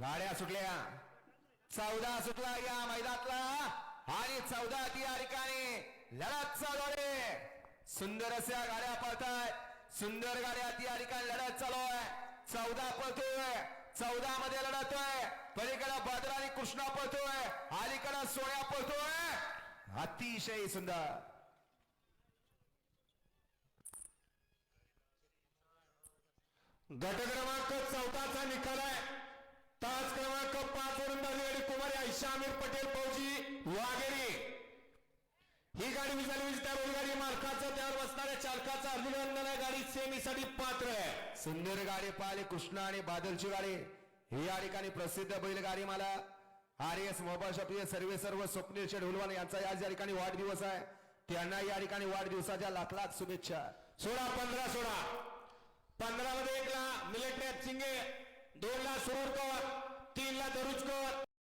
गाड्या सुटल्या. चौदा सुटला या मैदानातला. आणि चौदा ती या ठिकाणी लढत चालू आहे सुंदर अशा गाड्या पळताय. सुंदर गाड्या ती या ठिकाणी लढत चालू आहे चौदा पळतोय. चौदा मध्ये लढतोय. पलीकडे भद्र आणि कृष्णा पळतोय. अलीकडे सोन्या पळतोय. अतिशय सुंदर. गट क्रमांक चौथाचा निकाल आहे. तास क्रमांक पाच वरून गाडी कुमारी आयशा आमिर पटेल फौजी वाघेरी. ही गाडी विचारली त्या बैलगाडी मालकाचं त्यावर बसणाऱ्या चालकाचा अभिनंदन आहे. गाडी सेमीसाठी पात्र आहे. सुंदर गाडी पाहिली कृष्णा आणि बादलची गाडी. ही या ठिकाणी प्रसिद्ध बैलगाडी मला. आर एस मोबाईल शॉप सर्वे सर्व स्वप्नील हुलवान यांचा आज या ठिकाणी वाढदिवस आहे. त्यांना या ठिकाणी वाढदिवसाच्या लाख लाख शुभेच्छा. सोळा पंधरा सोळा पंधरा मध्ये एकला मिलिटरी चिंगे दोनला ला सुरूरकर तीन दरुजकर